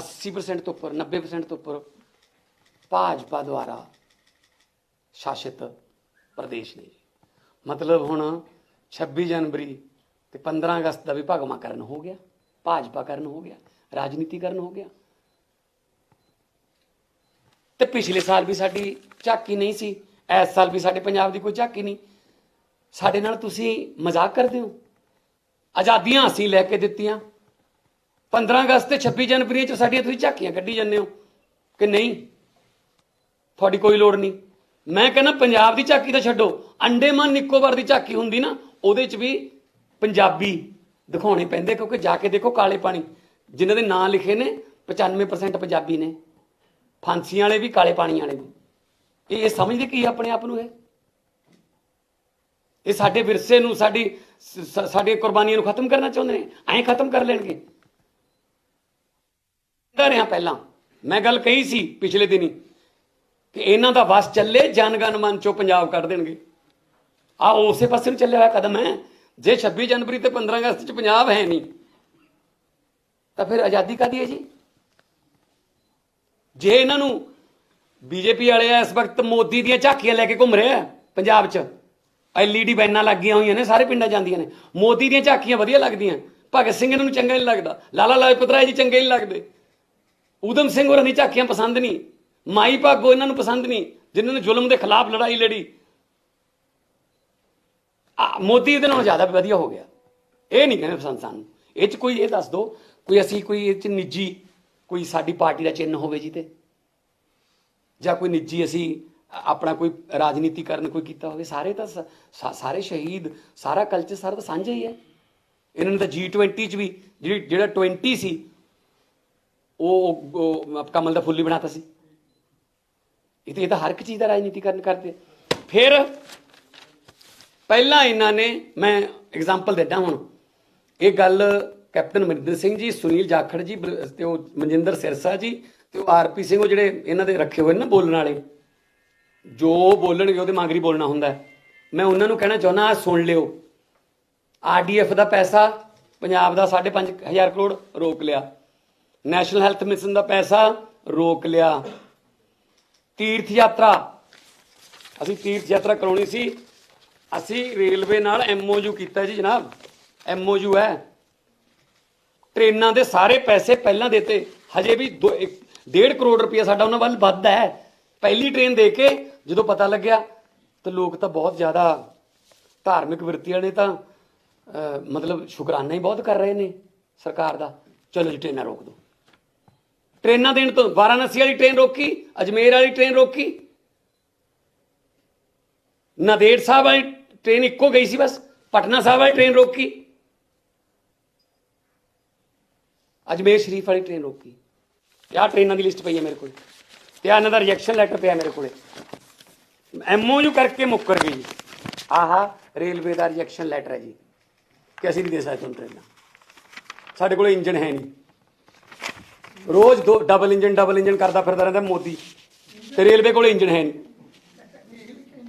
80% ਤੋਂ ਉੱਪਰ 90% ਤੋਂ ਉੱਪਰ ਭਾਜਪਾ ਦੁਆਰਾ ਸ਼ਾਸਿਤ ਪ੍ਰਦੇਸ਼ ਨੇ। ਮਤਲਬ ਹੁਣ 26 ਜਨਵਰੀ ਤੇ 15 ਅਗਸਤ ਦਾ ਵੀ ਭਗਵਾਕਰਨ ਹੋ ਗਿਆ, ਭਾਜਪਾ ਕਰਨ ਹੋ ਗਿਆ, ਰਾਜਨੀਤੀ ਕਰਨ ਹੋ ਗਿਆ। ਤੇ ਪਿਛਲੇ ਸਾਲ ਵੀ ਸਾਡੀ ਝਾਕੀ ਨਹੀਂ ਸੀ ਇਸ ਸਾਲ ਵੀ ਸਾਡੇ ਪੰਜਾਬ ਦੀ ਕੋਈ ਝਾਕੀ ਨਹੀਂ। ਸਾਡੇ ਨਾਲ ਤੁਸੀਂ ਮਜ਼ਾਕ ਕਰਦੇ ਹੋ। ਆਜ਼ਾਦੀਆਂ ਅਸੀਂ ਲੈ ਕੇ ਦਿੱਤੀਆਂ 15 ਅਗਸਤ ਤੇ 26 ਜਨਵਰੀ ਚ ਸਾਡੀਆਂ ਤੁਸੀਂ ਝਾਕੀਆਂ ਕੱਢੀ ਜਾਂਦੇ ਹੋ, ਕਿ ਨਹੀਂ? ਤੁਹਾਡੀ ਕੋਈ ਲੋੜ ਨਹੀਂ। ਮੈਂ ਕਹਿੰਦਾ ਪੰਜਾਬ ਦੀ ਝਾਕੀ ਤਾਂ ਛੱਡੋ ਅੰਡੇਮਾਨ ਨਿਕੋਬਾਰ ਦੀ ਝਾਕੀ ਹੁੰਦੀ ਨਾ, ਉਹਦੇ ਚ ਵੀ ਪੰਜਾਬੀ ਦਿਖਾਉਣੇ ਪੈਂਦੇ, ਕਿਉਂਕਿ ਜਾ ਕੇ ਦੇਖੋ ਕਾਲੇ ਪਾਣੀ, ਜਿਨ੍ਹਾਂ ਦੇ ਨਾਂ ਲਿਖੇ ਨੇ 95% ਪੰਜਾਬੀ ਨੇ। ਫਾਂਸੀਆਂ ਵਾਲੇ ਵੀ, ਕਾਲੇ ਪਾਣੀ ਵਾਲੇ ਵੀ। ਇਹ ਇਹ ਸਮਝਦੇ ਕੀ ਆਪਣੇ ਆਪ ਨੂੰ ਇਹ? ਇਹ ਸਾਡੇ ਵਿਰਸੇ ਨੂੰ, ਸਾਡੀ ਸ- ਸਾਡੀਆਂ ਕੁਰਬਾਨੀਆਂ ਨੂੰ ਖਤਮ ਕਰਨਾ ਚਾਹੁੰਦੇ ਨੇ? ਐਂ ਖਤਮ ਕਰ ਲੈਣਗੇ। ਰਿਹਾ ਪਹਿਲਾਂ। ਮੈਂ ਗੱਲ ਕਹੀ ਸੀ ਪਿਛਲੇ ਦਿਨੀ ਕਿ ਇਹਨਾਂ ਦਾ ਵਸ ਚੱਲੇ ਜਨਗਨ ਮਨ ਚੋਂ ਪੰਜਾਬ ਕੱਢ ਦੇਣਗੇ। ਆ ਉਸੇ ਪਾਸੇ ਨੂੰ ਚੱਲਿਆ ਹੋਇਆ ਕਦਮ ਹੈ। ਜੇ 26 ਜਨਵਰੀ ਤੇ 15 ਅਗਸਤ ਚ ਪੰਜਾਬ ਹੈ ਨਹੀਂ, ਤਾਂ ਫਿਰ ਆਜ਼ਾਦੀ ਕਾਦੀ ਹੈ ਜੀ? ਜੇ ਇਹਨਾਂ ਨੂੰ ਬੀਜੇਪੀ ਵਾਲੇ ਇਸ ਵਕਤ ਮੋਦੀ ਦੀਆਂ ਝਾਕੀਆਂ ਲੈ ਕੇ ਘੁੰਮ ਰਹੇ ਆ ਪੰਜਾਬ 'ਚ, ਐਲਈਡੀ ਬੈਨਾਂ ਲੱਗੀਆਂ ਹੋਈਆਂ ਨੇ, ਸਾਰੇ ਪਿੰਡਾਂ ਜਾਂਦੀਆਂ ਨੇ। ਮੋਦੀ ਦੀਆਂ ਝਾਕੀਆਂ ਵਧੀਆ ਲੱਗਦੀਆਂ। ਭਗਤ ਸਿੰਘ ਇਹਨਾਂ ਨੂੰ ਚੰਗਾ ਨਹੀਂ ਲੱਗਦਾ। ਲਾਲਾ ਲਾਜਪਤ ਰਾਏ ਜੀ ਚੰਗੇ ਨਹੀਂ ਲੱਗਦੇ। ਊਧਮ ਸਿੰਘ ਹੋਰਾਂ ਦੀ ਝਾਕੀਆਂ ਪਸੰਦ ਨਹੀਂ ਮਾਈ ਭਾਗੋ ਇਹਨਾਂ ਨੂੰ ਪਸੰਦ ਨਹੀਂ ਜਿਨ੍ਹਾਂ ਨੇ ਜ਼ੁਲਮ ਦੇ ਖਿਲਾਫ ਲੜਾਈ ਲੜੀ। ਆ, ਮੋਦੀ ਇਹਦੇ ਨਾਲੋਂ ਜ਼ਿਆਦਾ ਵਧੀਆ ਹੋ ਗਿਆ। ਇਹ ਨਹੀਂ ਕਹਿੰਦੇ ਪਸੰਦ ਸਾਨੂੰ। ਇਹ ਚ ਕੋਈ ਇਹ ਦੱਸ ਦਿਓ ਕੋਈ ਅਸੀਂ ਕੋਈ ਇਹ ਚ ਨਿੱਜੀ ਕੋਈ ਸਾਡੀ ਪਾਰਟੀ ਦਾ ਚਿੰਨ੍ਹ ਹੋਵੇ ਜੀ ਤੇ? ਜਾਂ ਕੋਈ ਨਿੱਜੀ ਅਸੀਂ ਆਪਣਾ ਕੋਈ ਰਾਜਨੀਤੀਕਰਨ ਕੋਈ ਕੀਤਾ ਹੋਵੇ? ਸਾਰੇ ਤਾਂ ਸ- ਸਾਰੇ ਸ਼ਹੀਦ ਸਾਰਾ ਕਲਚਰ ਸਾਰਾ ਤਾਂ ਸਾਂਝਾ ਹੀ ਹੈ। ਇਹਨਾਂ ਨੇ ਤਾਂ G20 ਚ ਵੀ ਜਿਹੜੀ ਜਿਹੜਾ 20 ਸੀ ਉਹ ਉਹ ਕਮਲ ਦਾ ਫੁੱਲ ਹੀ ਬਣਾਤਾ ਸੀ। ਇਹ ਤਾਂ ਇਹ ਤਾਂ ਹਰ ਇੱਕ ਚੀਜ਼ ਦਾ ਰਾਜਨੀਤੀਕਰਨ ਕਰਦੇ ਫਿਰ ਪਹਿਲਾਂ ਇਹਨਾਂ ਨੇ, ਮੈਂ ਐਗਜ਼ਾਮਪਲ ਦਿੰਦਾ ਹੁਣ। ਇਹ ਗੱਲ ਕੈਪਟਨ ਅਮਰਿੰਦਰ ਸਿੰਘ ਜੀ, ਸੁਨੀਲ ਜਾਖੜ ਜੀ ਬਲ- ਤੇ ਉਹ ਮਨਜਿੰਦਰ ਸਿਰਸਾ ਜੀ, ਤੇ ਉਹ ਆਰਪੀ ਸਿੰਘ, ਉਹ ਜਿਹੜੇ ਇਹਨਾਂ ਦੇ ਰੱਖੇ ਹੋਏ ਨੇ ਨਾ ਬੋਲਣ ਵਾਲੇ। ਜੋ ਬੋਲਣਗੇ, ਉਹਦੇ ਮੰਗਰੀ ਬੋਲਣਾ ਹੁੰਦਾ ਮੈਂ ਉਹਨਾਂ ਨੂੰ ਕਹਿਣਾ ਚਾਹੁੰਦਾ, ਆਹ ਸੁਣ ਲਿਓ। ਆਰਡੀਐਫ ਦਾ ਪੈਸਾ, ਪੰਜਾਬ ਦਾ 5.5000 ਕਰੋੜ ਰੋਕ ਲਿਆ। ਨੈਸ਼ਨਲ ਹੈਲਥ ਮਿਸ਼ਨ ਦਾ ਪੈਸਾ ਰੋਕ ਲਿਆ। ਤੀਰਥ ਯਾਤਰਾ। ਅਸੀਂ ਤੀਰਥ ਯਾਤਰਾ ਕਰਾਉਣੀ ਸੀ। ਅਸੀਂ ਰੇਲਵੇ ਨਾਲ ਐਮਓਯੂ ਕੀਤਾ ਜੀ ਜਨਾਬ। ਐਮਓਯੂ ਹੈ। ਟ੍ਰੇਨਾਂ ਦੇ ਸਾਰੇ ਪੈਸੇ ਪਹਿਲਾਂ ਦੇਤੇ। ਹਜੇ ਵੀ 1.5 ਕਰੋੜ ਰੁਪਇਆ ਸਾਡਾ ਉਹਨਾਂ ਵੱਲ ਵੱਧਦਾ ਹੈ। ਪਹਿਲੀ ਟ੍ਰੇਨ ਦੇ ਕੇ ਜਦੋਂ ਪਤਾ ਲੱਗਿਆ, ਤਾਂ ਲੋਕ ਤਾਂ ਬਹੁਤ ਜ਼ਿਆਦਾ ਧਾਰਮਿਕ ਵਰਤੀਆਂ ਨੇ ਤਾਂ ਮਤਲਬ ਸ਼ੁਕਰਾਨਾ ਹੀ ਬਹੁਤ ਕਰ ਰਹੇ ਨੇ ਸਰਕਾਰ ਦਾ। ਚਲੋ ਜੀ, ਟ੍ਰੇਨਾਂ ਰੋਕ ਦਿਓ। ਟ੍ਰੇਨਾਂ ਦੇਣ ਤੋਂ ਵਾਰਾਣਸੀ ਵਾਲੀ ਟ੍ਰੇਨ ਰੋਕੀ, ਅਜਮੇਰ ਵਾਲੀ ਟ੍ਰੇਨ ਰੋਕੀ। ਨਦੇੜ ਸਾਹਿਬ ਵਾਲੀ ਟ੍ਰੇਨ ਇੱਕੋ ਗਈ ਸੀ ਬਸ, ਪਟਨਾ ਸਾਹਿਬ ਵਾਲੀ ਟ੍ਰੇਨ ਰੋਕੀ। ਅਜਮੇਰ ਸ਼ਰੀਫ ਵਾਲੀ ਟ੍ਰੇਨ ਰੋਕੀ। ਆਹ ਟ੍ਰੇਨਾਂ ਦੀ ਲਿਸਟ ਪਈ ਹੈ ਮੇਰੇ ਕੋਲ। ਤੇ ਆਹ ਇਹਨਾਂ ਦਾ ਰਿਜੈਕਸ਼ਨ ਲੈਟਰ ਪਿਆ ਮੇਰੇ ਕੋਲੇ। ਐਮਓਯੂ ਕਰਕੇ ਮੁੱਕਰ ਗਈ ਜੀ। ਆਹ, ਰੇਲਵੇ ਦਾ ਰਿਜੈਕਸ਼ਨ ਲੈਟਰ ਹੈ ਜੀ। ਕਿ ਅਸੀਂ ਨਹੀਂ ਦੇ ਸਕਦੇ ਤੁਹਾਨੂੰ ਟ੍ਰੇਨਾਂ। ਸਾਡੇ ਕੋਲ ਇੰਜਨ ਹੈ ਨਹੀਂ। ਰੋਜ਼ ਦੋ ਡਬਲ ਇੰਜਨ ਡਬਲ ਇੰਜਨ ਕਰਦਾ ਫਿਰਦਾ ਰਹਿੰਦਾ ਮੋਦੀ। ਤੇ ਰੇਲਵੇ ਕੋਲ ਇੰਜਨ ਹੈ ਨਹੀਂ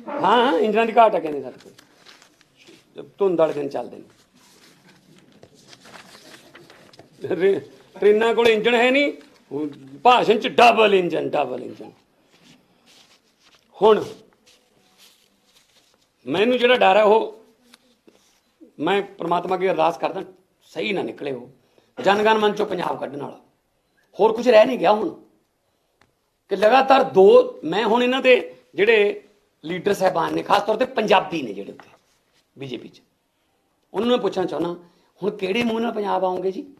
ਹਾਂ ਹਾਂ, ਇੰਜਨਾਂ ਦੀ ਘਾਟ ਹੈ ਕਹਿੰਦੇ ਸਾਡੇ ਕੋਲ। ਧੁੰਦ ਵਾਲੇ ਦਿਨ ਚੱਲਦੇ ਨੇ। ਰੇ- ਟ੍ਰੇਨਾਂ ਕੋਲ ਇੰਜਨ ਹੈ ਨਹੀਂ ਭਾਸ਼ਣ ਚ ਡਬਲ ਇੰਜਨ ਡਬਲ ਇੰਜਨ ਹੁਣ ਮੈਨੂੰ ਜਿਹੜਾ ਡਰ ਹੈ ਉਹ, ਮੈਂ ਪ੍ਰਮਾਤਮਾ ਅੱਗੇ ਅਰਦਾਸ ਕਰਦਾ, ਸਹੀ ਨਾ ਨਿਕਲੇ ਉਹ। ਜਨਗਣ ਮਨ ਚੋਂ ਪੰਜਾਬ ਕੱਢਣ ਵਾਲਾ। ਹੋਰ ਕੁਝ ਰਹਿ ਨਹੀਂ ਗਿਆ ਹੁਣ। ਕਿ ਲਗਾਤਾਰ ਦੋ, ਮੈਂ ਹੁਣ ਇਹਨਾਂ ਦੇ ਜਿਹੜੇ ਲੀਡਰ ਸਾਹਿਬਾਨ ਨੇ, ਖਾਸ ਤੌਰ ਤੇ ਪੰਜਾਬੀ ਨੇ ਜਿਹੜੇ ਉੱਤੇ ਬੀਜੇਪੀ ਚ। ਉਹਨਾਂ ਨੂੰ ਮੈਂ ਪੁੱਛਣਾ ਚਾਹੁੰਦਾ, ਹੁਣ ਕਿਹੜੇ ਮੂੰਹ ਨਾਲ ਪੰਜਾਬ ਆਉਂਗੇ ਜੀ?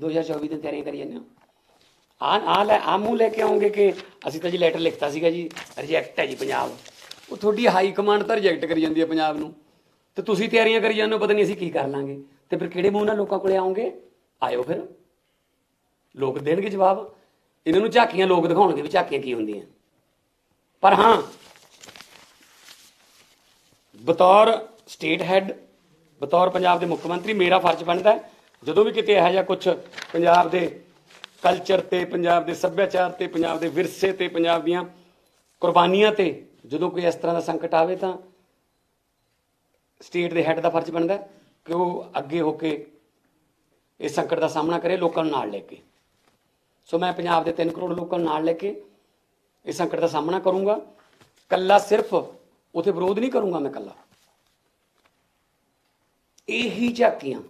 2024 ਦੀ ਤਿਆਰੀ ਕਰੀ ਜਾਂਦੇ ਹੋ। ਆ ਆ ਲੈ ਆ ਮੂੰਹ ਲੈ ਕੇ ਆਉਂਗੇ ਕਿ ਅਸੀਂ ਤਾਂ ਜੀ ਲੈਟਰ ਲਿਖਤਾ ਸੀਗਾ ਜੀ ਰਿਜੈਕਟ ਹੈ ਜੀ ਪੰਜਾਬ। ਉਹ ਤੁਹਾਡੀ ਹਾਈ ਕਮਾਂਡ ਤਾਂ ਰਿਜੈਕਟ ਕਰੀ ਜਾਂਦੀ ਹੈ ਪੰਜਾਬ ਨੂੰ। ਤੇ ਤੁਸੀਂ ਤਿਆਰੀਆਂ ਕਰੀ ਜਾਂਦੇ ਹੋ, ਪਤਾ ਨਹੀਂ ਅਸੀਂ ਕੀ ਕਰ ਲਾਂਗੇ। ਤੇ ਫਿਰ ਕਿਹੜੇ ਮੂੰਹ ਨਾਲ ਲੋਕਾਂ ਕੋਲੇ ਆਉਂਗੇ? ਆਇਓ ਫਿਰ। ਲੋਕ ਦੇਣਗੇ ਜਵਾਬ। ਇਹਨਾਂ ਨੂੰ ਝਾਕੀਆਂ ਲੋਕ ਦਿਖਾਉਣਗੇ ਵੀ ਝਾਕੀਆਂ ਕੀ ਹੁੰਦੀਆਂ। ਪਰ ਹਾਂ, ਬਤੌਰ ਸਟੇਟ ਹੈੱਡ ਬਤੌਰ ਪੰਜਾਬ ਦੇ ਮੁੱਖ ਮੰਤਰੀ ਮੇਰਾ ਫਰਜ਼ ਬਣਦਾ ਹੈ, ਜਦੋਂ ਵੀ ਕਿਤੇ ਇਹੋ ਜਿਹਾ ਕੁਝ ਪੰਜਾਬ ਦੇ ਕਲਚਰ ਤੇ, ਪੰਜਾਬ ਦੇ ਸੱਭਿਆਚਾਰ ਤੇ, ਪੰਜਾਬ ਦੇ ਵਿਰਸੇ ਤੇ, ਪੰਜਾਬ ਦੀਆਂ ਕੁਰਬਾਨੀਆਂ ਤੇ ਜਦੋਂ ਕੋਈ ਇਸ ਤਰ੍ਹਾਂ ਦਾ ਸੰਕਟ ਆਵੇ ਤਾਂ ਸਟੇਟ ਦੇ ਹੈੱਡ ਦਾ ਫਰਜ਼ ਬਣਦਾ ਕਿ ਉਹ ਅੱਗੇ ਹੋ ਕੇ ਇਸ ਸੰਕਟ ਦਾ ਸਾਹਮਣਾ ਕਰੇ, ਲੋਕਾਂ ਨੂੰ ਨਾਲ ਲੈ ਕੇ। ਸੋ ਮੈਂ ਪੰਜਾਬ ਦੇ 3 ਕਰੋੜ ਲੋਕਾਂ ਨੂੰ ਨਾਲ ਲੈ ਕੇ ਇਸ ਸੰਕਟ ਦਾ ਸਾਹਮਣਾ ਕਰੂੰਗਾ। ਕੱਲਾ ਸਿਰਫ ਉਥੇ ਵਿਰੋਧ ਨਹੀਂ ਕਰੂੰਗਾ ਮੈਂ ਕੱਲਾ ਇਹੀ ਝਾਕੀਆਂ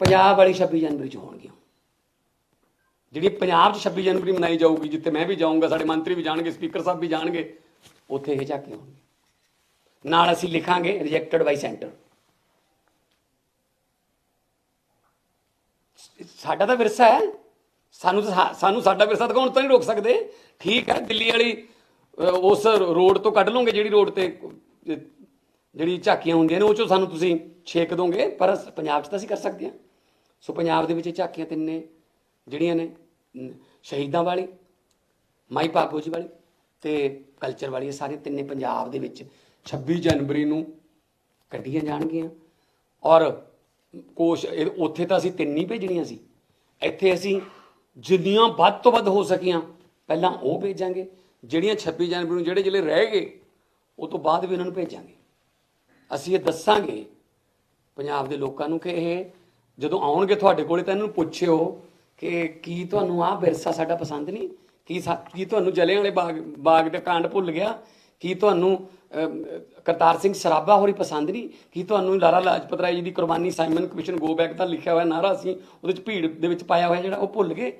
ਪੰਜਾਬ ਵਾਲੀ 26 ਜਨਵਰੀ ਚ ਹੋਣਗੀਆਂ। ਜਿਹੜੀ ਪੰਜਾਬ 'ਚ 26 ਜਨਵਰੀ ਮਨਾਈ ਜਾਊਗੀ, ਜਿੱਥੇ ਮੈਂ ਵੀ ਜਾਊਂਗਾ, ਸਾਡੇ ਮੰਤਰੀ ਵੀ ਜਾਣਗੇ, ਸਪੀਕਰ ਸਾਹਿਬ ਵੀ ਜਾਣਗੇ, ਉੱਥੇ ਇਹ ਝਾਕੀਆਂ ਹੋਣਗੀਆਂ। ਨਾਲ ਅਸੀਂ ਲਿਖਾਂਗੇ ਰਿਜੈਕਟਡ ਬਾਈ ਸੈਂਟਰ ਸਾਡਾ ਤਾਂ ਵਿਰਸਾ ਹੈ। ਸਾਨੂੰ ਤਾਂ ਸਾਨੂੰ ਸਾਡਾ ਵਿਰਸਾ ਦਿਖਾਉਣ ਤੋਂ ਨਹੀਂ ਰੋਕ ਸਕਦੇ। ਠੀਕ ਹੈ, ਦਿੱਲੀ ਵਾਲੀ ਉਸ ਰੋਡ ਤੋਂ ਕੱਢ ਲਓਗੇ ਜਿਹੜੀ ਰੋਡ ਤੇ ਜਿਹੜੀ ਝਾਕੀਆਂ ਹੁੰਦੀਆਂ ਨੇ, ਉਹ ਚੋਂ ਸਾਨੂੰ ਤੁਸੀਂ ਛੇਕ ਦੋਗੇ, ਪਰ ਪੰਜਾਬ 'ਚ ਤਾਂ ਅਸੀਂ ਕਰ ਸਕਦੇ ਹਾਂ। ਸੋ ਪੰਜਾਬ ਦੇ ਵਿੱਚ ਇਹ ਝਾਕੀਆਂ ਤਿੰਨੇ ਜਿਹੜੀਆਂ ਨੇ ਸ਼ਹੀਦਾਂ ਵਾਲੀ, ਮਾਈ ਭਾਗੋ ਜੀ ਵਾਲੀ ਤੇ ਕਲਚਰ ਵਾਲੀ, ਇਹ ਸਾਰੇ ਤਿੰਨੇ ਪੰਜਾਬ ਦੇ ਵਿੱਚ 26 ਜਨਵਰੀ ਨੂੰ ਕੱਢੀਆਂ ਜਾਣਗੀਆਂ। ਔਰ ਕੋਸ਼ ਉੱਥੇ ਤਾਂ ਅਸੀਂ ਤਿੰਨ ਹੀ ਭੇਜਣੀਆਂ ਸੀ। ਇੱਥੇ ਅਸੀਂ ਜਿੰਨੀਆਂ ਵੱਧ ਤੋਂ ਵੱਧ ਹੋ ਸਕੀਆਂ, ਪਹਿਲਾਂ ਉਹ ਭੇਜਾਂਗੇ। ਜਿਹੜੀਆਂ 26 ਜਨਵਰੀ ਨੂੰ ਜਿਹੜੇ ਜ਼ਿਲ੍ਹੇ ਰਹਿ ਗਏ, ਉਹ ਤੋਂ ਬਾਅਦ ਵੀ ਉਹਨਾਂ ਨੂੰ ਭੇਜਾਂਗੇ। ਅਸੀਂ ਇਹ ਦੱਸਾਂਗੇ ਪੰਜਾਬ ਦੇ ਲੋਕਾਂ ਨੂੰ ਕਿ ਇਹ ਜਦੋਂ ਆਉਣਗੇ ਤੁਹਾਡੇ ਕੋਲੇ ਤਾਂ ਇਹਨਾਂ ਨੂੰ ਪੁੱਛਿਓ ਕਿ ਕੀ ਤੁਹਾਨੂੰ ਆਹ ਵਿਰਸਾ ਸਾਡਾ ਪਸੰਦ ਨਹੀਂ? ਕੀ ਸਾ- ਕੀ ਤੁਹਾਨੂੰ ਜਲਿਆਂ ਵਾਲੇ ਬਾਗ ਬਾਗ ਦਾ ਕਾਂਡ ਭੁੱਲ ਗਿਆ? ਕੀ ਤੁਹਾਨੂੰ ਕਰਤਾਰ ਸਿੰਘ ਸਰਾਭਾ ਹੋਰੀ ਪਸੰਦ ਨਹੀਂ ਕੀ ਤੁਹਾਨੂੰ ਲਾਲਾ ਲਾਜਪਤ ਰਾਏ ਜੀ ਦੀ ਕੁਰਬਾਨੀ, ਸਾਈਮਨ ਕਮਿਸ਼ਨ, ਗੋ ਬੈਕ ਦਾ ਲਿਖਿਆ ਹੋਇਆ ਨਾਰਾ ਸੀ, ਉਹਦੇ ਚ ਭੀੜ ਦੇ ਵਿੱਚ ਪਾਇਆ ਹੋਇਆ ਜਿਹੜਾ, ਉਹ ਭੁੱਲ ਗਏ।